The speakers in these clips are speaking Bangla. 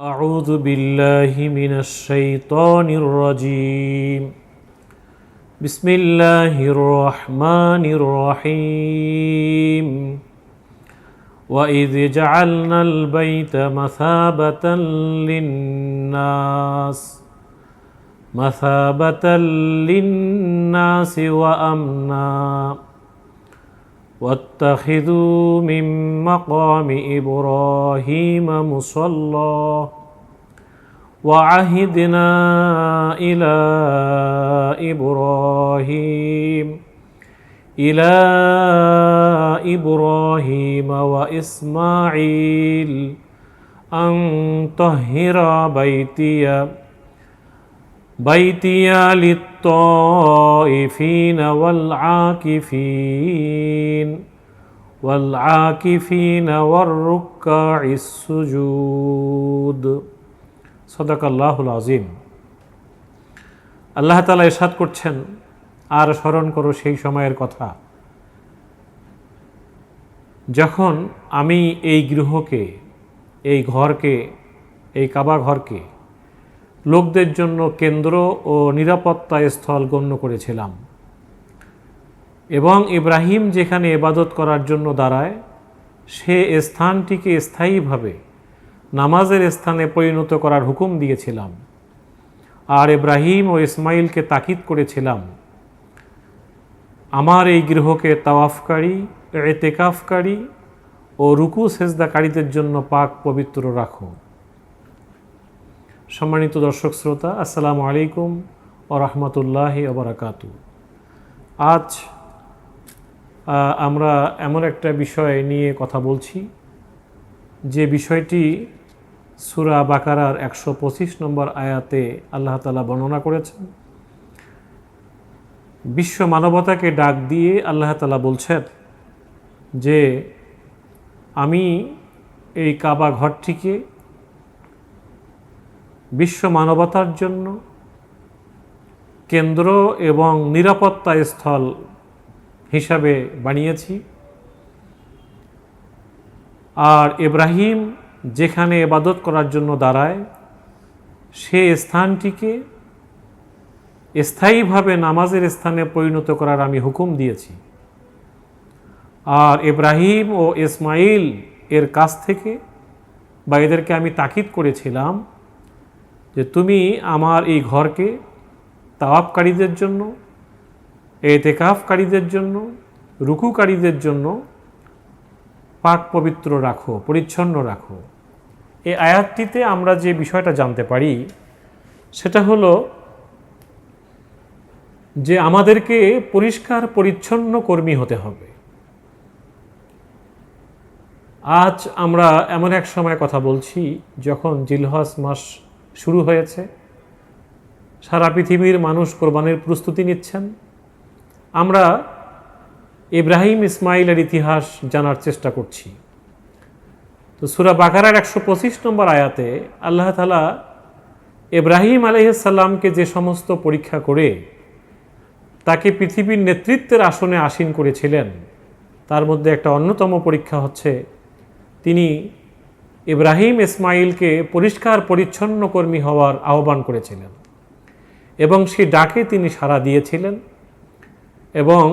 أعوذ بالله من الشيطان الرجيم بسم الله الرحمن الرحيم وإذ جعلنا البيت مثابة للناس مثابة للناس وأمنا واتخذوا من مقام إبراهيم مصلى وعهدنا إلى إبراهيم إلى إبراهيم وإسماعيل أن طهر بيتي بيتي للطائفين والعاكفين والعاكفين والركع السجود صدق الله العظيم আল্লাহ তালা এরশাদ করছেন আর স্মরণ করো সেই সময়ের কথা যখন আমি এই গৃহকে এই ঘরকে এই কাবা ঘরকে লোকদের জন্য কেন্দ্র ও নিরাপত্তা স্থল গণ্য করেছিলাম। এবং ইব্রাহিম যেখানে এবাদত করার জন্য দাঁড়ায়, সে স্থানটিকে স্থায়ীভাবে নামাজের স্থানে পরিণত করার হুকুম দিয়েছিলাম। আর ইব্রাহিম ও ইসমাইলকে তাকিদ করেছিলাম। আমার এই গৃহকে তাওয়াফকারী, এতেকাফকারী ও রুকু সেজদাকারীদের জন্য পাক পবিত্র রাখো। সম্মানিত দর্শক শ্রোতা, আসসালামু আলাইকুম ও রহমতুল্লাহ ওবরাকাতু আজ আমরা এমন একটা বিষয় নিয়ে কথা বলছি, যে বিষয়টি সুরা বাকারার একশো পঁচিশ নম্বর আয়াতে আল্লাহ তালা বর্ণনা করেছেন। বিশ্ব মানবতাকে ডাক দিয়ে আল্লাহ তালা বলছেন যে, আমি এই কাবা ঘরটিকে বিশ্ব মানবতার জন্য কেন্দ্র এবং নিরাপত্তা স্থল হিসাবে বানিয়েছি। আর ইব্রাহিম যেখানে এবাদত করার জন্য দাঁড়ায়, সে স্থানটিকে স্থায়ীভাবে নামাজের স্থানে পরিণত করার আমি হুকুম দিয়েছি। আর ইব্রাহিম ও ইসমাইল এর কাছ থেকে বা এদেরকে আমি তাকিদ করেছিলাম যে তুমি আমার এই ঘরকে তাওয়াবকারীদের জন্য, এতেকাফকারীদের জন্য, রুকুকারীদের জন্য পাক পবিত্র রাখো, পরিচ্ছন্ন রাখো। এই আয়াতটিতে আমরা যে বিষয়টা জানতে পারি, সেটা হলো যে আমাদেরকে পরিষ্কার, পরিচ্ছন্ন কর্মী হতে হবে। আজ আমরা এমন এক সময় কথা বলছি, যখন জিলহস মাস শুরু হয়েছে। সারা পৃথিবীর মানুষ কোরবানির প্রস্তুতি নিচ্ছেন। আমরা ইব্রাহিম ইসমাইলের ইতিহাস জানার চেষ্টা করছি। তো সুরা বাকারার একশো পঁচিশ নম্বর আয়াতে আল্লাহ তালা ইব্রাহিম আলহিসাল্লামকে যে সমস্ত পরীক্ষা করে তাকে পৃথিবীর নেতৃত্বের আসনে আসীন করেছিলেন, তার মধ্যে একটা অন্যতম পরীক্ষা হচ্ছে তিনি ইব্রাহিম ইসমাইলকে পরিষ্কার পরিচ্ছন্ন কর্মী হওয়ার আহ্বান করেছিলেন এবং সে ডাকে তিনি সাড়া দিয়েছিলেন এবং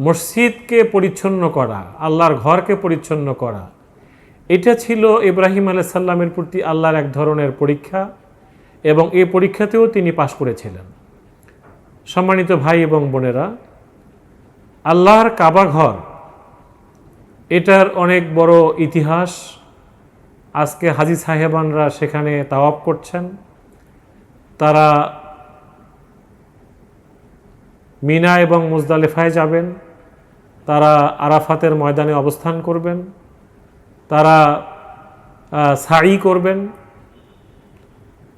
মসজিদকে পরিচ্ছন্ন করা, আল্লাহর ঘরকে পরিচ্ছন্ন করা, এটা ছিল ইব্রাহিম আলাহ সাল্লামের প্রতি আল্লাহর এক ধরনের পরীক্ষা এবং এই পরীক্ষাতেও তিনি পাশ করেছিলেন। সম্মানিত ভাই এবং বোনেরা, আল্লাহর কাবা ঘর এটার অনেক বড় ইতিহাস। আজকে হাজি সাহেবানরা সেখানে তাওয়াব করছেন। তারা মিনা এবং মুজদালেফায় যাবেন। তারা আরাফাতের ময়দানে অবস্থান করবেন। তারা সাই করবেন।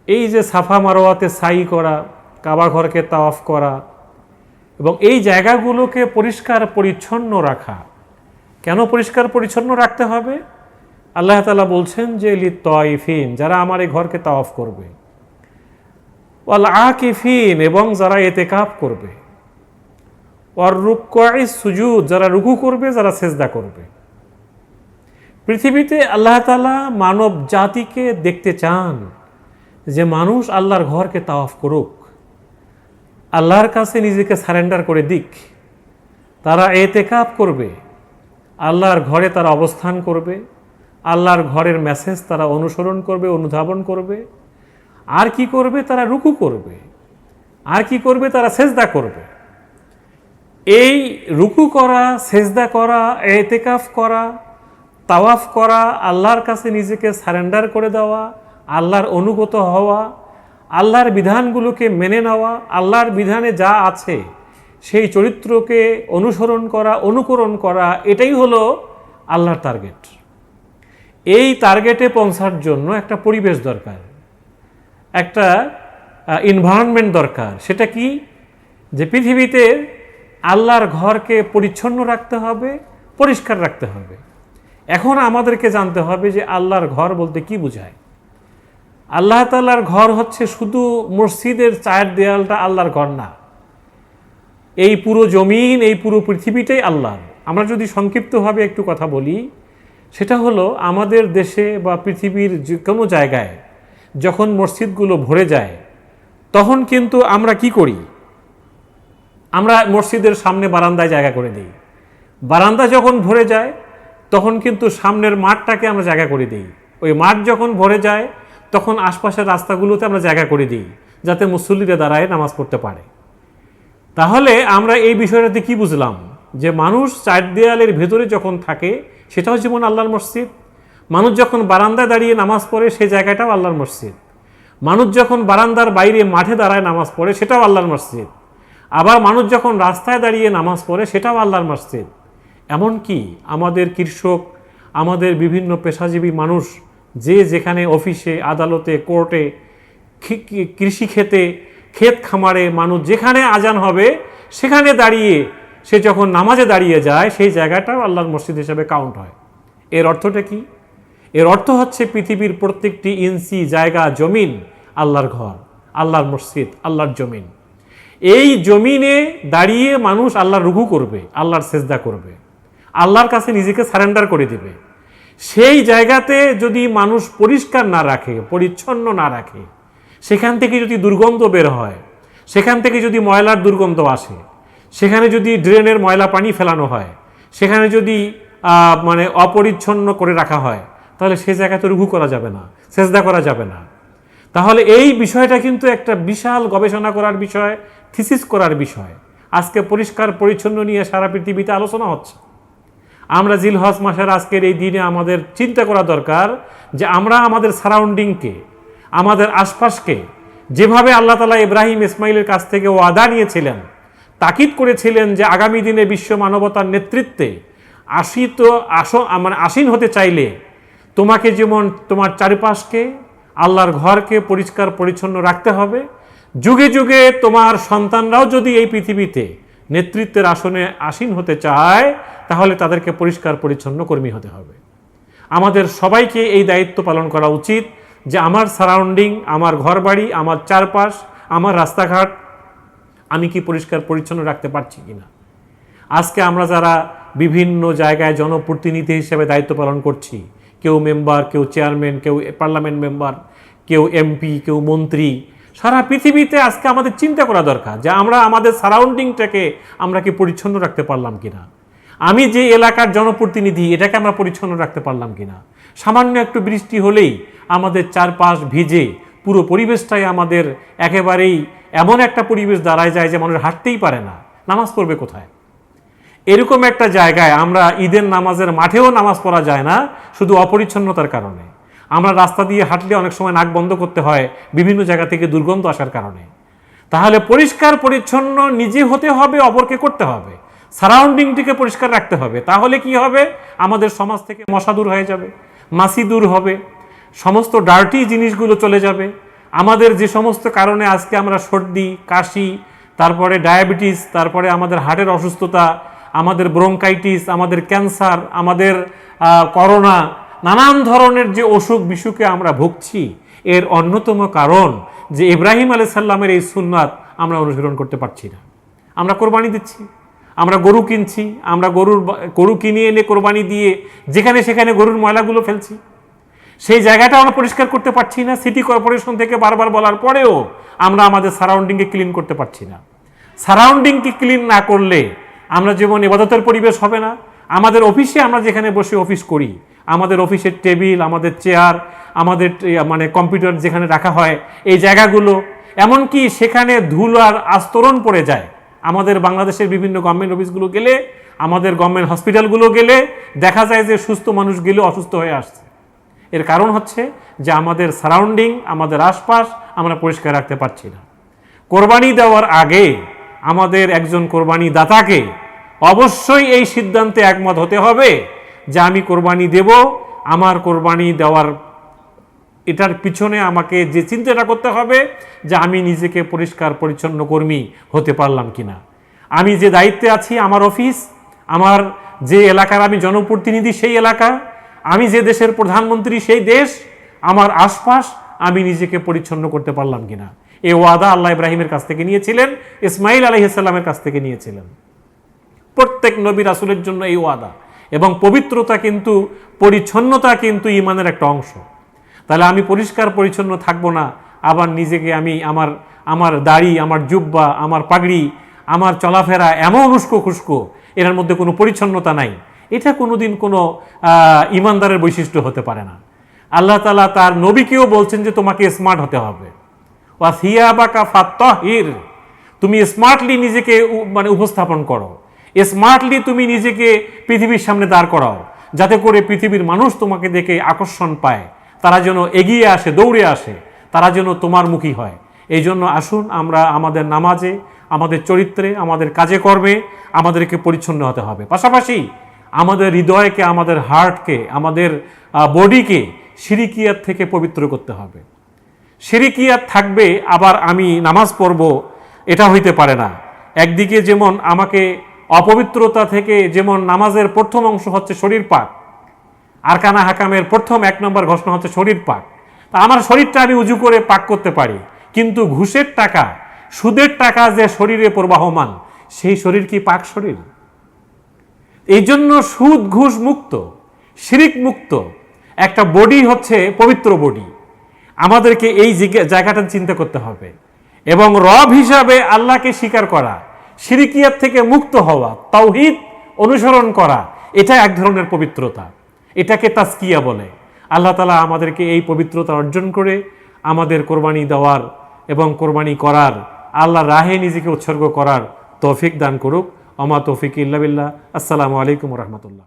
এই যে সাফা মারোয়াতে সাই করা, কাবা ঘরকে তাওয়াফ করা এবং এই জায়গাগুলোকে পরিষ্কার পরিচ্ছন্ন রাখা কেন পরিষ্কার পরিচ্ছন্ন রাখতে হবে? আল্লাহ তালা বলছেন যে লি যারা আমার এই ঘরকে তাওয়াফ করবে। ওয়াল আকিফিন, এবং যারা এতেকাফ করবে। ওয়ার রুকাই সুজুদ, যারা রুকু করবে, যারা সেজদা করবে। পৃথিবীতে আল্লাহ তালা মানব জাতিকে দেখতে চান যে, মানুষ আল্লাহর ঘরকে তাওয়াফ করুক। আল্লাহর কাছে নিজেকে সারেন্ডার করে দিক। তারা এতেকাপ করবে। আল্লাহর ঘরে তারা অবস্থান করবে, আল্লাহর ঘরের মেসেজ তারা অনুসরণ করবে, অনুধাবন করবে। আর কি করবে? তারা রুকু করবে। আর কি করবে? তারা সেজদা করবে। এই রুকু করা, সেজদা করা, এতেকাফ করা, তাওয়াফ করা, আল্লাহর কাছে নিজেকে সারেন্ডার করে দেওয়া, আল্লাহর অনুগত হওয়া, আল্লাহর বিধানগুলোকে মেনে নেওয়া, আল্লাহর বিধানে যা আছে সেই চরিত্রকে অনুসরণ করা, অনুকরণ করা, এটাই হলো আল্লাহর টার্গেট এই টার্গেটে পৌঁছার জন্য একটা পরিবেশ দরকার, একটা ইনভায়রনমেন্ট দরকার। সেটা কি? যে পৃথিবীতে আল্লাহর ঘরকে পরিচ্ছন্ন রাখতে হবে, পরিষ্কার রাখতে হবে। এখন আমাদেরকে জানতে হবে যে আল্লাহর ঘর বলতে কি বোঝায়। আল্লাহ তাল্লাহর ঘর হচ্ছে শুধু মসজিদের চায়ের দেয়ালটা আল্লাহর ঘর না। এই পুরো জমিন, এই পুরো পৃথিবীটাই আল্লাহর। আমরা যদি সংক্ষিপ্তভাবে একটু কথা বলি, সেটা হলো আমাদের দেশে বা পৃথিবীর যে কোনো জায়গায় যখন মসজিদগুলো ভরে যায়, তখন কিন্তু আমরা কি করি? আমরা মসজিদের সামনে বারান্দায় জায়গা করে দিই। বারান্দা যখন ভরে যায়, তখন কিন্তু সামনের মাঠটাকে আমরা জায়গা করে দিই। ওই মাঠ যখন ভরে যায়, তখন আশপাশের রাস্তাগুলোতে আমরা জায়গা করে দিই, যাতে মুসল্লিরা দাঁড়ায় নামাজ পড়তে পারে। তাহলে আমরা এই বিষয়টাতে কি বুঝলাম? যে মানুষ চার দেয়ালের ভেতরে যখন থাকে সেটাও যেমন আল্লাহর মসজিদ। মানুষ যখন বারান্দায় দাঁড়িয়ে নামাজ পড়ে, সেই জায়গাটাও আল্লাহর মসজিদ। মানুষ যখন বারান্দার বাইরে মাঠে দাঁড়ায় নামাজ পড়ে, সেটাও আল্লাহর মসজিদ। আবার মানুষ যখন রাস্তায় দাঁড়িয়ে নামাজ পড়ে, সেটাও আল্লাহর মসজিদ। এমনকি আমাদের কৃষক, আমাদের বিভিন্ন পেশাজীবী মানুষ যে যেখানে অফিসে, আদালতে, কোর্টে কৃষি ক্ষেতে খামারে মানুষ যেখানে আজান হবে, সেখানে দাঁড়িয়ে সে যখন নামাজে দাঁড়িয়ে যায়, সেই জায়গাটাও আল্লাহর মসজিদ হিসাবে কাউন্ট হয়। এর অর্থটা কি? এর অর্থ হচ্ছে পৃথিবীর প্রত্যেকটি ইঞ্চি জায়গা জমিন আল্লাহর ঘর, আল্লাহর মসজিদ, আল্লাহর জমিন। এই জমিনে দাঁড়িয়ে মানুষ আল্লাহর রুহু করবে, আল্লাহর সেজদা করবে, আল্লাহর কাছে নিজেকে সারেন্ডার করে দেবে। সেই জায়গাতে যদি মানুষ পরিষ্কার না রাখে, পরিচ্ছন্ন না রাখে সেখান থেকে যদি দুর্গন্ধ বের হয়, সেখান থেকে যদি ময়লার দুর্গন্ধ আসে, সেখানে যদি ড্রেনের ময়লা পানি ফেলানো হয়, সেখানে যদি মানে অপরিচ্ছন্ন করে রাখা হয়, তাহলে সে জায়গাতে রুঘু করা যাবে না, সেজদা করা যাবে না। তাহলে এই বিষয়টা কিন্তু একটা বিশাল গবেষণা করার বিষয়, থিসিস করার বিষয়। আজকে পরিষ্কার পরিচ্ছন্ন নিয়ে সারা পৃথিবীতে আলোচনা হচ্ছে। আমরা জিলহজ মাসের আজকের এই দিনে আমাদের চিন্তা করা দরকার যে আমরা আমাদের সারাউন্ডিংকে আমাদের আশপাশকে। যেভাবে আল্লাহ তালা ইব্রাহিম ইসমাইলের কাছ থেকে ও আদা নিয়েছিলেন, তাকিদ করেছিলেন যে আগামী দিনে বিশ্ব মানবতার নেতৃত্বে আসিত আস মানে আসীন হতে চাইলে তোমাকে যেমন তোমার চারিপাশকে, আল্লাহর ঘরকে পরিষ্কার পরিচ্ছন্ন রাখতে হবে, যুগে যুগে তোমার সন্তানরাও যদি এই পৃথিবীতে নেতৃত্বের আসনে আসীন হতে চায়, তাহলে তাদেরকে পরিষ্কার পরিচ্ছন্ন কর্মী হতে হবে। আমাদের সবাইকে এই দায়িত্ব পালন করা উচিত। যে আমার সারাউন্ডিং, আমার ঘরবাড়ি, আমার চারপাশ, আমার রাস্তাঘাট, আমি কি পরিষ্কার পরিচ্ছন্ন রাখতে পারছি কি না আজকে আমরা যারা বিভিন্ন জায়গায় জনপ্রতিনিধি হিসেবে দায়িত্ব পালন করছি, কেউ মেম্বার, কেউ চেয়ারম্যান, কেউ পার্লামেন্ট মেম্বার, কেউ এমপি, কেউ মন্ত্রী, সারা পৃথিবীতে আজকে আমাদের চিন্তা করা দরকার যে আমরা আমাদের সারাউন্ডিংটাকে আমরা কি পরিচ্ছন্ন রাখতে পারলাম কিনা? আমি যে এলাকার জনপ্রতিনিধি, এটাকে আমরা পরিচ্ছন্ন রাখতে পারলাম কিনা? সামান্য একটু বৃষ্টি হলেই আমাদের চারপাশ ভিজে পুরো পরিবেশটাই আমাদের একেবারেই এমন একটা পরিবেশ দাঁড়ায় যায় যে মানুষ হাঁটতেই পারে না। নামাজ পড়বে কোথায়? এরকম একটা জায়গায় আমরা ঈদের নামাজের মাঠেও নামাজ পড়া যায় না, শুধু অপরিচ্ছন্নতার কারণে। আমরা রাস্তা দিয়ে হাঁটলে অনেক সময় নাক বন্ধ করতে হয়, বিভিন্ন জায়গা থেকে দুর্গন্ধ আসার কারণে। তাহলে পরিষ্কার, পরিচ্ছন্ন, নিজে হতে হবে, অপরকে করতে হবে। সারাউন্ডিংটিকে পরিষ্কার রাখতে হবে। তাহলে কি হবে? আমাদের সমাজ থেকে মশা দূর হয়ে যাবে মাসি দূর হবে, সমস্ত ডার্টি জিনিসগুলো চলে যাবে। আমাদের যে সমস্ত কারণে আজকে আমরা সর্দি, কাশি, তারপরে ডায়াবেটিস তারপরে আমাদের হার্টের অসুস্থতা, আমাদের ব্রঙ্কাইটিস আমাদের ক্যান্সার আমাদের করোনা নানান ধরনের যে অসুখ বিসুখে আমরা ভুগছি, এর অন্যতম কারণ যে ইব্রাহিম আলাই সাল্লামের এই সুন্নাত আমরা অনুসরণ করতে পারছি না। আমরা কোরবানি দিচ্ছি। আমরা গরু কিনছি, আমরা গরুর গরু কিনে এনে কোরবানি দিয়ে যেখানে সেখানে গরুর ময়লাগুলো ফেলছি। সেই জায়গাটা আমরা পরিষ্কার করতে পারছি না, সিটি কর্পোরেশন থেকে বারবার বলার পরেও আমরা আমাদের সারাউন্ডিংকে ক্লিন করতে পারছি না। সারাউন্ডিংকে ক্লিন না করলে আমরা যেমন ইবাদতের পরিবেশ হবে না, আমাদের অফিসে আমরা যেখানে বসে অফিস করি, আমাদের অফিসের টেবিল, আমাদের চেয়ার, আমাদের মানে কম্পিউটার যেখানে রাখা হয়, এই জায়গাগুলো, এমনকি সেখানে ধুলো আর আস্তরণ পড়ে যায় আমাদের বাংলাদেশের বিভিন্ন গভর্নমেন্ট অফিসগুলো গেলে আমাদের গভর্নমেন্ট হসপিটালগুলো গেলে দেখা যায় যে সুস্থ মানুষ গেলে অসুস্থ হয়ে আসছে। এর কারণ হচ্ছে যে আমাদের সারাউন্ডিং আমাদের আশপাশ আমরা পরিষ্কার রাখতে পারছি না। কোরবানি দেওয়ার আগে আমাদের একজন কোরবানি দাতাকে অবশ্যই এই সিদ্ধান্তে একমত হতে হবে যে আমি কোরবানি দেব, আমার কোরবানি দেওয়ার এটার পিছনে আমাকে যে চিন্তাটা করতে হবে যে আমি নিজেকে পরিষ্কার পরিচ্ছন্ন কর্মী হতে পারলাম কিনা। আমি যে দায়িত্বে আছি আমার অফিস, আমার যে এলাকার আমি জনপ্রতিনিধি সেই এলাকা, আমি যে দেশের প্রধানমন্ত্রী সেই দেশ, আমার আশপাশ আমি নিজেকে পরিচ্ছন্ন করতে পারলাম কিনা। এ ওয়াদা আল্লাহ ইব্রাহিমের কাছ থেকে নিয়েছিলেন, ইসমাইল আলহিসাল্লামের কাছ থেকে নিয়েছিলেন। প্রত্যেক নবী রাসুলের জন্য এই ওয়াদা এবং পবিত্রতা কিন্তু, পরিচ্ছন্নতা কিন্তু ইমানের একটা অংশ। তাহলে আমি পরিষ্কার পরিচ্ছন্ন থাকব না। আবার নিজেকে আমি আমার আমার দাড়ি, আমার জুব্বা, আমার পাগড়ি, আমার চলাফেরা এমন উস্কো খুস্কো, এর মধ্যে কোনো পরিচ্ছন্নতা নাই। এটা কোনোদিন কোনো ইমানদারের বৈশিষ্ট্য হতে পারে না। আল্লাহ তালা তার নবীকেও বলছেন যে তোমাকে স্মার্ট হতে হবে। ফাত্তাহির, তুমি স্মার্টলি নিজেকে মানে উপস্থাপন করো। স্মার্টলি তুমি নিজেকে পৃথিবীর সামনে দাঁড় করাও, যাতে করে পৃথিবীর মানুষ তোমাকে দেখে আকর্ষণ পায়। তারা যেন এগিয়ে আসে, দৌড়ে আসে, তারা যেন তোমার মুখী হয়। এই জন্য আসুন আমরা আমাদের নামাজে, আমাদের চরিত্রে, আমাদের কাজে কর্মে আমাদেরকে পরিচ্ছন্ন হতে হবে। পাশাপাশি আমাদের হৃদয়কে, আমাদের হার্টকে আমাদের বডিকে সিরিকিয়ার থেকে পবিত্র করতে হবে। সিরিকিয়াত থাকবে, আবার আমি নামাজ পড়ব, এটা হইতে পারে না। একদিকে যেমন আমাকে অপবিত্রতা থেকে যেমন নামাজের প্রথম অংশ হচ্ছে শরীর পাক আরকানা হাকামের প্রথম এক নম্বর ঘোষণা হচ্ছে শরীর পাক। তা আমার শরীরটা আমি উজু করে পাক করতে পারি, কিন্তু ঘুষের টাকা, সুদের টাকা যে শরীরে প্রবাহমান, সেই শরীর কি পাক শরীর? এই জন্য সুদ ঘুষ মুক্ত, শিরিক মুক্ত, একটা বডি হচ্ছে পবিত্র বডি। আমাদেরকে এই জায়গাটা চিন্তা করতে হবে। এবং রব হিসাবে আল্লাহকে স্বীকার করা সিরিকিয়াত থেকে মুক্ত হওয়া, তাওহিদ অনুসরণ করা, এটা এক ধরনের পবিত্রতা। এটাকে তাস্কিয়া বলে। আল্লাহ তালা আমাদেরকে এই পবিত্রতা অর্জন করে আমাদের কোরবানি দেওয়ার এবং কোরবানি করার আল্লাহ রাহে নিজেকে উৎসর্গ করার তৌফিক দান করুক। অমা তৌফিক ইল্লা বিল্লাহ। আসসালামু আলাইকুম রহমতুল্লাহ।